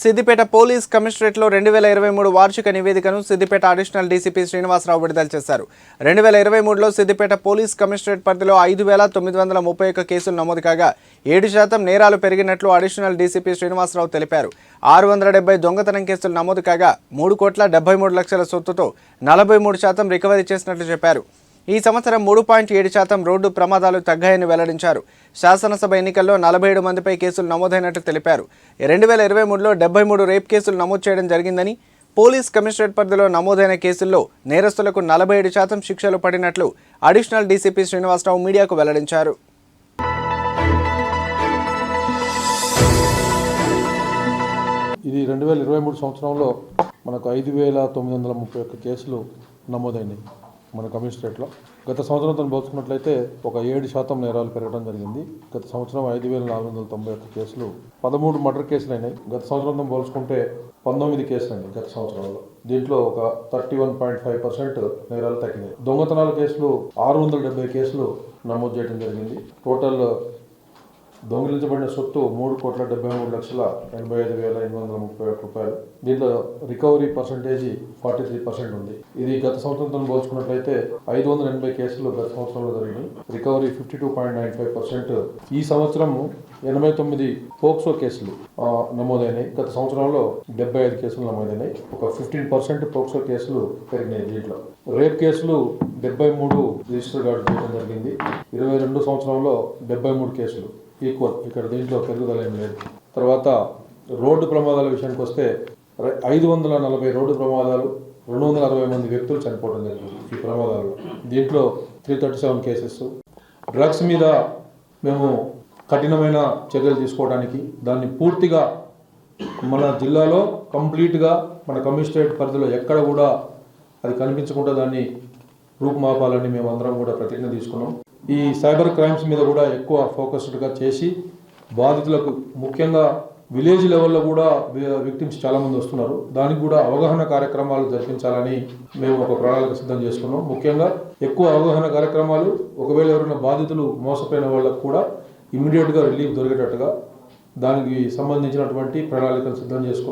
Siddipet police కమిషనరేట్లో రెండు వేల ఇరవై మూడు వార్షిక నివేదికను సిద్దిపేట అడిషనల్ డీసీపీ శ్రీనివాసరావు విడుదల చేశారు. రెండు వేల ఇరవై మూడులో సిద్దిపేట పోలీస్ కమిషనరేట్ పరిధిలో ఐదు వేల తొమ్మిది వందల ముప్పై ఒక్క కేసులు నమోదు కాగా ఏడు శాతం నేరాలు పెరిగినట్లు అడిషనల్ డీసీపీ శ్రీనివాసరావు తెలిపారు. ఆరు వందల డెబ్బై దొంగతనం కేసులు నమోదు కాగా మూడు కోట్ల డెబ్బై మూడు లక్షల సొత్తుతో నలభై మూడు శాతం రికవరీ చేసినట్లు చెప్పారు. ఈ సంవత్సరం మూడు పాయింట్ ఏడు శాతం రోడ్డు ప్రమాదాలు తగ్గాయని వెల్లడించారు. శాసనసభ ఎన్నికల్లో నలభై ఏడు మందిపై కేసులు నమోదైనట్లు తెలిపారు. రెండు వేల ఇరవై మూడులో డెబ్బై మూడు రేప్ కేసులు నమోదు చేయడం జరిగిందని పోలీస్ కమిషనరేట్ పరిధిలో నమోదైన కేసుల్లో నేరస్తులకు నలభై ఏడు శాతం శిక్షలు పడినట్లు అడిషనల్ డీసీపీ శ్రీనివాసరావు మీడియాకు వెల్లడించారు. ఇది రెండు వేల ఇరవై మూడు సంవత్సరంలో మనకు ఐదు వేల తొమ్మిది వందల ముప్పై ఒక్క కేసులు నమోదైనాయి. మన కమిషనరేట్లో గత సంవత్సరంతో పోల్చుకున్నట్లయితే ఒక ఏడు శాతం నేరాలు పెరగడం జరిగింది. గత సంవత్సరం ఐదు వేల నాలుగు వందల తొంభై ఒక్క కేసులు పదమూడు మర్డర్ కేసులు అయినాయి గత సంవత్సరంతో పోల్చుకుంటే పంతొమ్మిది కేసులు అయినాయి గత సంవత్సరంలో. దీంట్లో ఒక thirty one point five percent నేరాలు తగ్గినాయి. దొంగతనాల కేసులు ఆరు వందల డెబ్బై కేసులు నమోదు చేయడం జరిగింది. టోటల్ దొంగిలించబడిన సొత్తు మూడు కోట్ల డెబ్బై మూడు లక్షల ఎనభై ఐదు వేల ఎనిమిది వందల ముప్పై ఒక్క రూపాయలు. దీంట్లో recovery percentage forty three percent ఉంది. ఇది గత సంవత్సరంతో పోల్చుకున్నట్లయితే ఐదు వందల ఎనభై కేసులు గత సంవత్సరంలో జరిగినాయి. Recovery fifty two point nine five percent. ఈ సంవత్సరం ఎనభై తొమ్మిది పోక్సో కేసులు నమోదైనాయి. గత సంవత్సరంలో డెబ్బై ఐదు కేసులు నమోదైనాయి. ఒక ఫిఫ్టీన్ పర్సెంట్ పోక్సో కేసులు పెరిగినాయి దీంట్లో. రేప్ కేసులు డెబ్బై మూడు రిజిస్టర్ కార్డు చేయడం జరిగింది. ఇరవై రెండు సంవత్సరంలో డెబ్బై మూడు కేసులు. ఈక్వల్. ఇక్కడ దీంట్లో పెరుగుదల ఏం లేదు. తర్వాత రోడ్డు ప్రమాదాల విషయానికి వస్తే ఐదు వందల నలభై రోడ్డు ప్రమాదాలు రెండు వందల అరవై మంది వ్యక్తులు చనిపోవడం జరిగింది ఈ ప్రమాదాల్లో. దీంట్లో three thirty seven cases. Drugs మీద మేము కఠినమైన చర్యలు తీసుకోవడానికి దాన్ని పూర్తిగా మన జిల్లాలో కంప్లీట్గా మన కమిషనరేట్ పరిధిలో ఎక్కడ కూడా అది కనిపించకుండా దాన్ని రూపుమాపాలని మేము అందరం కూడా ప్రతిజ్ఞ తీసుకున్నాం. ఈ సైబర్ క్రైమ్స్ మీద కూడా ఎక్కువ ఫోకస్డ్గా చేసి బాధితులకు ముఖ్యంగా విలేజ్ లెవెల్లో కూడా విక్టిమ్స్ చాలామంది వస్తున్నారు. దానికి కూడా అవగాహన కార్యక్రమాలు జరిపించాలని మేము ఒక ప్రణాళిక సిద్ధం చేసుకున్నాం ముఖ్యంగా ఎక్కువ అవగాహన కార్యక్రమాలు ఒకవేళ ఎవరైనా బాధితులు మోసపోయిన వాళ్ళకు కూడా ఇమ్మీడియట్గా రిలీఫ్ దొరికేటట్టుగా దానికి సంబంధించినటువంటి ప్రణాళికలు సిద్ధం చేసుకున్నాం